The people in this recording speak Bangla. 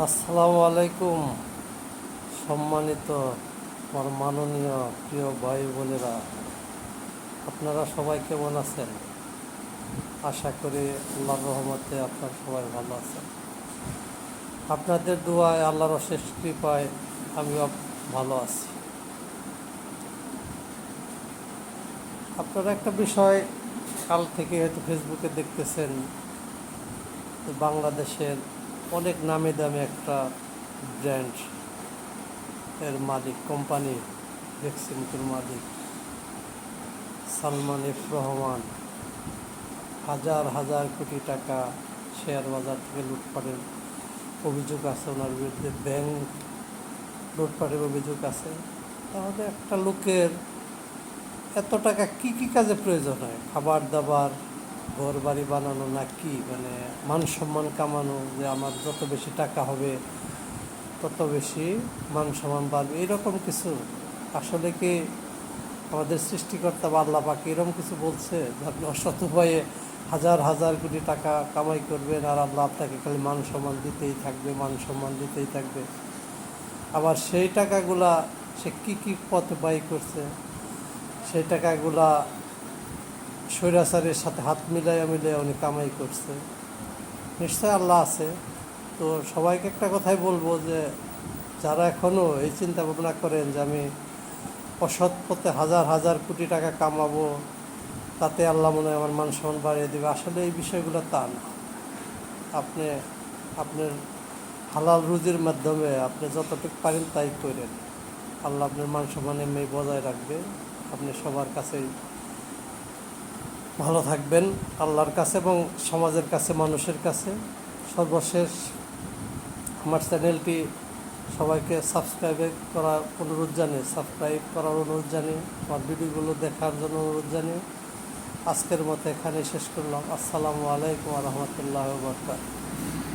আসসালামু আলাইকুম। সম্মানিত আমার মাননীয় প্রিয় ভাই বোনেরা, আপনারা সবাই কেমন আছেন? আশা করি আল্লাহর রহমতে আপনারা সবাই ভালো আছেন। আপনাদের দোয়ায় আল্লাহর অশেষ কৃপায় আমিও ভালো আছি। আপনারা একটা বিষয় কাল থেকে হয়তো ফেসবুকে দেখতেছেন বাংলাদেশের অনেক নামি দামি একটা ব্র্যান্ড এর মালিক কোম্পানি ভ্যাকসিনটির মালিক, সালমান এফ রহমান। হাজার হাজার কোটি টাকা শেয়ার বাজার থেকে লুটপাটের অভিযোগ আছে ওনার বিরুদ্ধে। ব্যাংক লুটপাটের অভিযোগ আছে। তাহলে একটা লোকের এত টাকা কি কি কাজে প্রয়োজন হয়? খাবার দাবার ঘর বাড়ি বানানো না কি মানে মান সম্মান কামানো, যে আমার যত বেশি টাকা হবে, তত বেশি মান সম্মান বাড়বে, এরকম কিছু। আসলে কি আমাদের সৃষ্টিকর্তা বা পাকে এরকম কিছু বলছে যে আপনি অসৎ উপায়ে হাজার হাজার কোটি টাকা কামাই করবেন আর আল্লাহ আপনাকে খালি মান সম্মান দিতেই থাকবে, মান সম্মান দিতেই থাকবে। আবার সেই টাকাগুলা সে কী কী পথে ব্যয় করছে? সেই টাকাগুলা স্বৈরাচারের সাথে হাত মিলাইয়া মিলিয়ে উনি কামাই করছে। নিশ্চয় আল্লাহ আছে। তো সবাইকে একটা কথাই বলব যে, যারা এখনও এই চিন্তা ভাবনা করেন যে আমি অসৎ পথে হাজার হাজার কোটি টাকা কামাবো, তাতে আল্লাহ মনে হয় আমার মান সম্মান বাড়িয়ে দেবে, আসলে এই বিষয়গুলো তা না। আপনি, আপনার হালাল রুজির মাধ্যমে আপনি যতটুকু পারেন তাই করেন। আল্লাহ আপনার মান সম্মান এমনি বজায় রাখবে। আপনি সবার কাছেই ভালো থাকবেন আল্লাহর কাছে এবং সমাজের কাছে, মানুষের কাছে। সর্বশেষ আমার চ্যানেলটি সবাইকে সাবস্ক্রাইব করার অনুরোধ জানিয়ে সাবস্ক্রাইব করার অনুরোধ জানিয়ে, আমার ভিডিওগুলো দেখার জন্য অনুরোধ জানিয়ে আজকের মতো এখানে শেষ করলাম। আসসালামু আলাইকুম রহমতুল্লাহ বরকাত